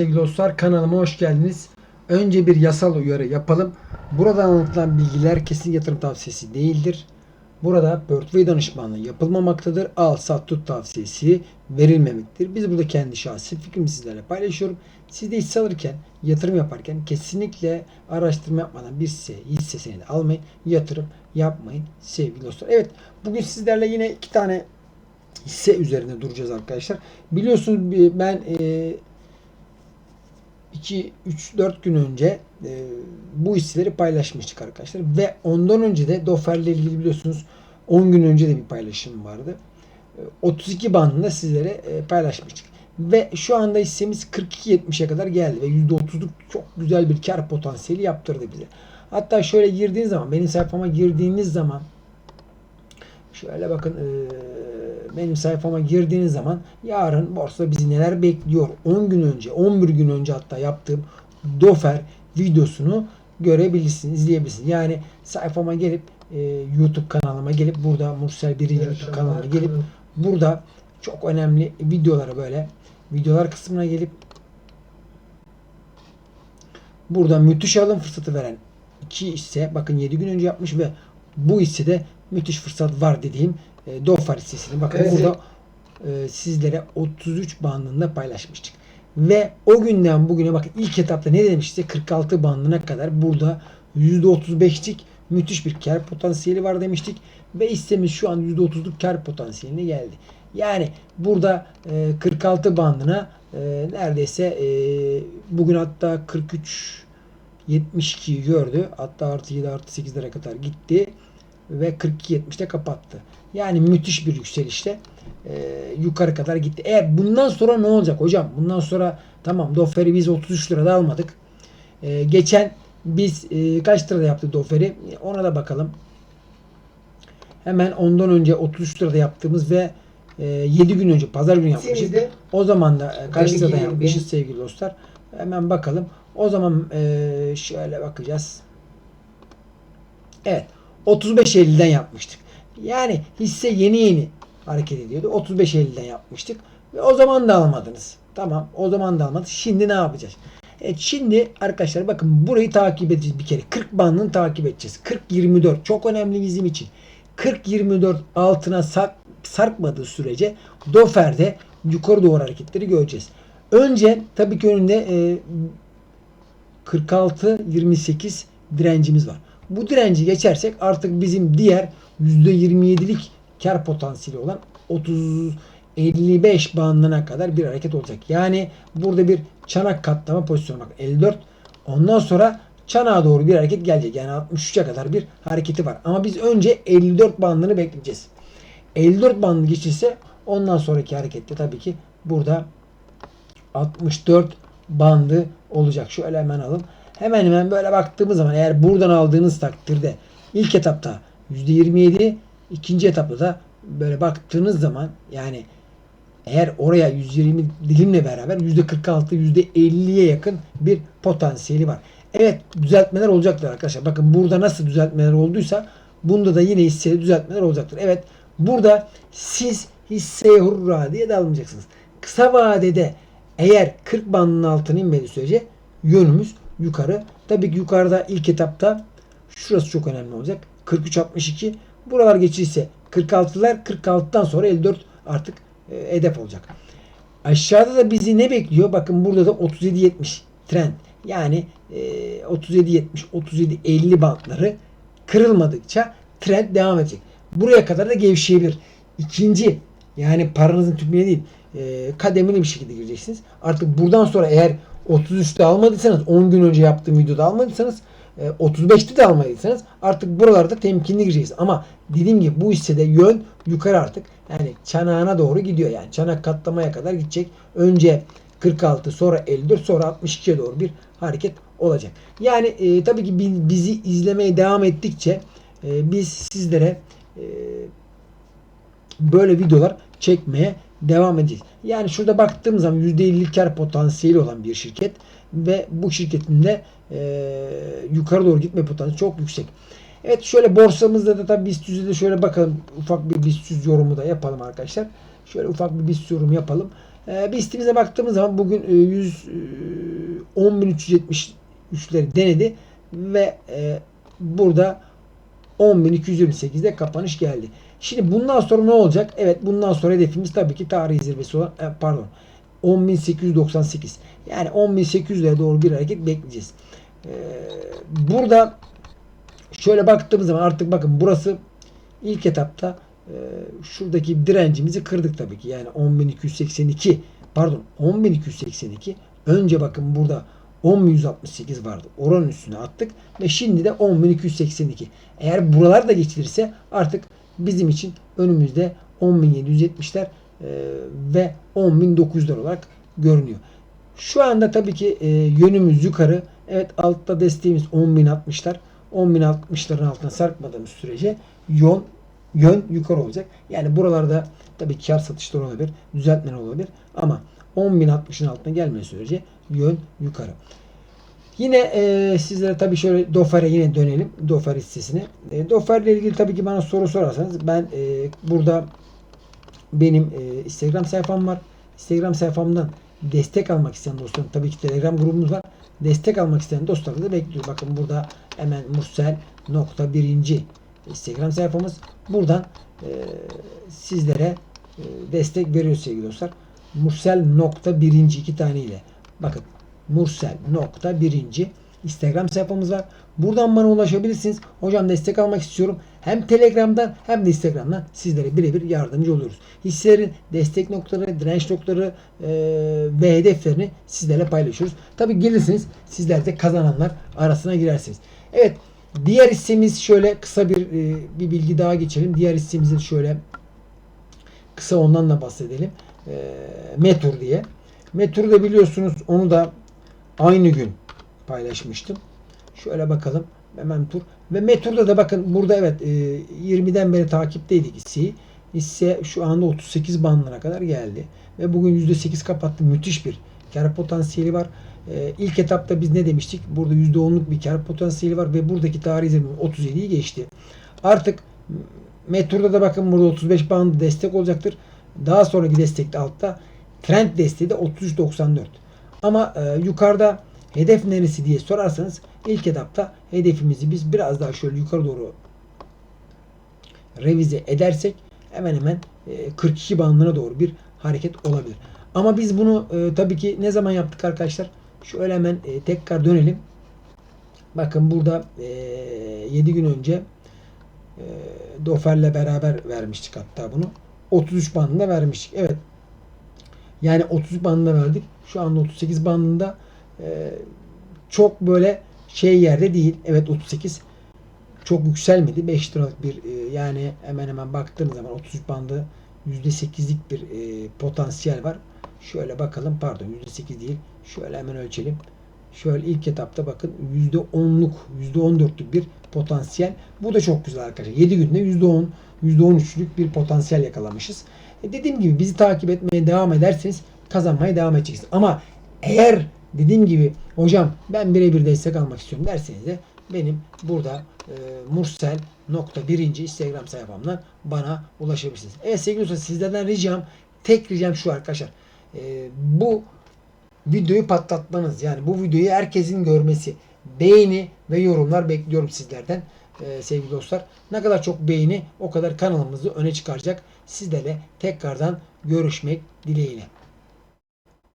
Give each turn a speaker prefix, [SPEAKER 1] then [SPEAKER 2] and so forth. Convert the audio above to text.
[SPEAKER 1] Sevgili dostlar kanalıma hoş geldiniz. Önce bir yasal uyarı yapalım. Burada anlatılan bilgiler kesin yatırım tavsiyesi değildir. Burada portföy danışmanlığı yapılmamaktadır. Al sat tut tavsiyesi verilmemektedir. Biz burada kendi şahsi fikrimi sizlerle paylaşıyorum. Siz de hisse alırken, yatırım yaparken kesinlikle araştırma yapmadan bir hisse, hisse senedi almayın. Yatırım yapmayın sevgili dostlar. Evet bugün sizlerle yine iki tane hisse üzerinde duracağız arkadaşlar. Biliyorsunuz ben e, 2 3 4 gün önce e, bu hisseleri paylaşmıştık arkadaşlar ve ondan önce de Dofer'le ilgili biliyorsunuz 10 gün önce de bir paylaşım vardı. E, 32 bandında sizlere e, paylaşmıştık. Ve şu anda hissemiz 42.70'e kadar geldi ve %30'luk çok güzel bir kar potansiyeli yaptırdı bize. Hatta şöyle girdiğiniz zaman benim sayfama girdiğiniz zaman şöyle bakın e, benim sayfama girdiğiniz zaman yarın borsada bizi neler bekliyor 10 gün önce 11 gün önce hatta yaptığım Dofer videosunu görebilirsiniz, izleyebilirsiniz. Yani sayfama gelip e, YouTube kanalıma gelip burada Mursel 1. YouTube kanalına gelip burada çok önemli videoları böyle videolar kısmına gelip burada müthiş alım fırsatı veren iki hisse bakın 7 gün önce yapmış ve bu hissede müthiş fırsat var dediğim e, Dofer hissesini bakın
[SPEAKER 2] Evet.
[SPEAKER 1] burada e, sizlere 33 bandında paylaşmıştık. Ve o günden bugüne bakın ilk etapta ne demişti? 46 bandına kadar burada %35'lik müthiş bir kar potansiyeli var demiştik. Ve hissemiz şu an %30'luk kar potansiyeline geldi. Yani burada e, 46 bandına e, neredeyse e, bugün hatta 43 72'yi gördü. Hatta artı 7 artı 8'lere kadar gitti. Ve 42.70'te kapattı. Yani müthiş bir yükselişte e, yukarı kadar gitti. E bundan sonra ne olacak hocam? Bundan sonra tamam Doffer'i biz 33 lirada almadık. E, geçen biz e, kaç lirada yaptık Doffer'i? Ona da bakalım. Hemen ondan önce 33 lirada yaptığımız ve e, 7 gün önce pazar günü yapmıştık.
[SPEAKER 2] Hissemizde
[SPEAKER 1] O zaman da e, kaç lirada yapmışız sevgili dostlar. Hemen bakalım. O zaman e, şöyle bakacağız. Evet. 35.50'den yapmıştık. Yani hisse yeni yeni hareket ediyordu. 35.50'den yapmıştık. Ve o zaman da almadınız. Tamam. O zaman da almadınız. Şimdi ne yapacağız? Evet şimdi arkadaşlar bakın burayı takip edeceğiz bir kere. 40 bandını takip edeceğiz. 40-24 çok önemli bizim için. 40-24 altına sak, sarkmadığı sürece Dofer'de yukarı doğru hareketleri göreceğiz. Önce tabii ki önünde e, 46-28 direncimiz var. Bu direnci geçersek artık bizim diğer %27'lik kar potansiyeli olan 30 55 bandına kadar bir hareket olacak. Yani burada bir çanak katlama pozisyonu bak 54 ondan sonra çanağa doğru bir hareket gelecek. Yani 63'e kadar bir hareketi var. Ama biz önce 54 bandını bekleyeceğiz. 54 bandı geçirse ondan sonraki harekette tabii ki burada 64 bandı olacak. Şöyle hemen alın. Hemen hemen böyle baktığımız zaman eğer buradan aldığınız takdirde ilk etapta %27 ikinci etapta da böyle baktığınız zaman yani eğer oraya 120 dilimle beraber %46 %50'ye yakın bir potansiyeli var. Evet düzeltmeler olacaktır arkadaşlar. Bakın burada nasıl düzeltmeler olduysa bunda da yine hissede düzeltmeler olacaktır. Evet burada siz hisseye hurra diye dalmayacaksınız. Kısa vadede eğer 40 bandının altına inmediği sürece yönümüz yukarı. Tabii ki yukarıda ilk etapta şurası çok önemli olacak. 43-62 buralar geçirse 46'lar 46'dan sonra 54 artık e, hedef olacak. Aşağıda da bizi ne bekliyor? Bakın burada da 37-70 trend. Yani e, 37-70 37-50 bantları kırılmadıkça trend devam edecek. Buraya kadar da gevşeyebilir. İkinci yani paranızın tümüne değil e, kademeli bir şekilde gireceksiniz. Artık buradan sonra eğer 33'te almadıysanız 10 gün önce yaptığım videoda almadıysanız e, 35'te de almadıysanız artık buralarda temkinli gireceğiz. Ama dediğim gibi bu hissede yön yukarı artık. Yani çanağına doğru gidiyor. Yani çanak katlamaya kadar gidecek. Önce 46 sonra 54 sonra 62'ye doğru bir hareket olacak. Yani e, tabii ki bi- bizi izlemeye devam ettikçe e, biz sizlere e, böyle videolar çekmeye devam edeceğiz. Yani şurada baktığım zaman %50 kar potansiyeli olan bir şirket ve bu şirketin de e, yukarı doğru gitme potansiyeli çok yüksek. Evet şöyle borsamızda da tabii BIST 100'e de şöyle bakalım. Ufak bir BIST 100 yorumu da yapalım arkadaşlar. Şöyle ufak bir BIST yorum yapalım. E, BIST'imize baktığımız zaman bugün e, 100 e, 10.373'leri denedi ve e, burada 10.228'de kapanış geldi. Şimdi bundan sonra ne olacak? Evet bundan sonra hedefimiz tabii ki tarihi zirvesi olan e, pardon 10.898 yani 10.800'lere doğru bir hareket bekleyeceğiz. E, burada şöyle baktığımız zaman artık bakın burası ilk etapta e, şuradaki direncimizi kırdık tabii ki. Yani 10.282 pardon 10.282 önce bakın burada 10.168 vardı. Oranın üstüne attık ve şimdi de 10.282. Eğer buralar da geçilirse artık bizim için önümüzde 10.770'ler e, ve 10.900'ler olarak görünüyor. Şu anda tabii ki e, yönümüz yukarı. Evet altta desteğimiz 10.060'lar. 10.060'ların altına sarkmadığımız sürece yön yön yukarı olacak. Yani buralarda tabii kar satışları olabilir, düzeltmeler olabilir ama 10.060'ın altına gelmediği sürece yön yukarı. Yine e, sizlere tabii şöyle Dofer'e yine dönelim. Dofer hissesine. E, Dofer'le ilgili tabii ki bana soru sorarsanız ben e, burada benim e, Instagram sayfam var. Instagram sayfamdan destek almak isteyen dostlarım tabii ki Telegram grubumuz var. Destek almak isteyen dostlarımı da bekliyor. Bakın burada hemen Mursel nokta birinci Instagram sayfamız. Buradan e, sizlere e, destek veriyor sevgili dostlar. Mursel nokta birinci iki tane ile. Bakın Mursel nokta birinci Instagram sayfamız var. Buradan bana ulaşabilirsiniz. Hocam destek almak istiyorum. Hem Telegram'dan hem de Instagram'dan sizlere birebir yardımcı oluyoruz. Hisselerin destek noktaları, direnç noktaları e, ve hedeflerini sizlerle paylaşıyoruz. Tabi gelirsiniz sizler de kazananlar arasına girersiniz. Evet diğer hissemiz şöyle kısa bir e, bir bilgi daha geçelim. Diğer hissemizi şöyle kısa ondan da bahsedelim. E, Metur diye. Metur'u da biliyorsunuz onu da aynı gün paylaşmıştım. Şöyle bakalım. Hemen tur. Ve Metur'da da bakın burada evet e, 20'den beri takipteydik hisseyi. Hisse şu anda 38 bandına kadar geldi. Ve bugün %8 kapattı. Müthiş bir kar potansiyeli var. E, ilk etapta biz ne demiştik? Burada %10'luk bir kar potansiyeli var ve buradaki tarih zirve 37'yi geçti. Artık Metur'da da bakın burada 35 bandı destek olacaktır. Daha sonraki destek de altta. Trend desteği de 33.94. Ama e, yukarıda hedef neresi diye sorarsanız ilk etapta hedefimizi biz biraz daha şöyle yukarı doğru revize edersek hemen hemen e, 42 bandına doğru bir hareket olabilir. Ama biz bunu e, tabii ki ne zaman yaptık arkadaşlar? Şöyle hemen e, tekrar dönelim. Bakın burada e, 7 gün önce e, Dofer'le beraber vermiştik hatta bunu. 33 bandında vermiştik. Evet. Yani 30 bandında verdik. Şu anda 38 bandında e, çok böyle şey yerde değil. Evet 38 çok yükselmedi. 5 liralık bir e, yani hemen hemen baktığınız zaman 33 bandı %8'lik bir e, potansiyel var. Şöyle bakalım pardon %8 değil. Şöyle hemen ölçelim. Şöyle ilk etapta bakın %10'luk %14'lük bir potansiyel. Bu da çok güzel arkadaşlar. 7 günde %10 %13'lük bir potansiyel yakalamışız. E dediğim gibi bizi takip etmeye devam ederseniz kazanmaya devam edeceksiniz. Ama eğer dediğim gibi hocam ben birebir destek almak istiyorum derseniz de benim burada e, Mursel nokta birinci Instagram sayfamdan bana ulaşabilirsiniz. Evet sevgili dostlar sizlerden ricam tek ricam şu arkadaşlar. E, bu videoyu patlatmanız yani bu videoyu herkesin görmesi beğeni ve yorumlar bekliyorum sizlerden e, sevgili dostlar. Ne kadar çok beğeni o kadar kanalımızı öne çıkaracak. Sizlerle tekrardan görüşmek dileğiyle.